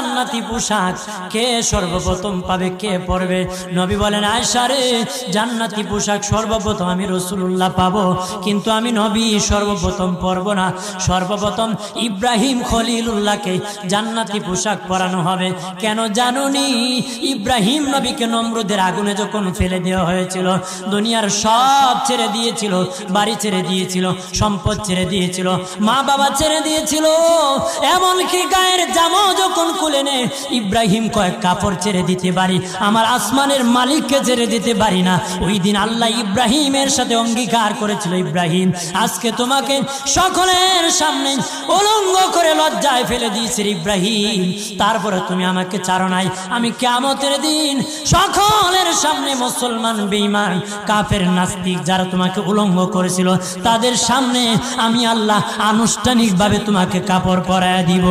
জান্নাতি পোশাক? কে সর্বপ্রথম পাবে, কে পরবে? নবী বলেন আয়সা রে, জান্নাতি পোশাক সর্বপ্রথম আমি রসুল্লাহ পাবো। কিন্তু আমি নবী সর্বপ্রথম পরব না। সর্বপ্রথম ইব্রাহিম খলিলুল্লাহকে জান্নাতি পোশাক পরানো হবে। কেন জানুনি? ইব্রাহিম নবীকে নম্রদের আগুনে যখন ফেলে দেওয়া হয়েছিল, দুনিয়ার সব ছেড়ে দিয়েছিল, বাড়ি ছেড়ে দিয়েছিল, সম্পদ ছেড়ে দিয়েছিল মা বাবা ছেড়ে দিয়েছিল। এমনকি গায়ের জামা যখন খুলে নে, ইব্রাহিম কয়েক কাপড় ছেড়ে দিতে পারি, আমার আসমানের মালিককে ছেড়ে দিতে পারি না। ওই দিন আল্লাহ ইব্রাহিমের সাথে অঙ্গীকার করেছিল, ইব্রাহিম, আজকে তোমাকে সকলের সামনে উলঙ্গ করে লজ্জায় ফেলে দিয়েছে ইব্রাহিম। তারপরে তুমি আমাকে চারো নাই। আমি কেমতের দিন সকলের সামনে মুসলমান, বেঈমান, কাফের, নাস্তিক যারা তোমাকে উলঙ্গ করেছিল, তাদের সামনে আমি আল্লাহ আনুষ্ঠানিকভাবে তোমাকে কাপড় পরায় দিব।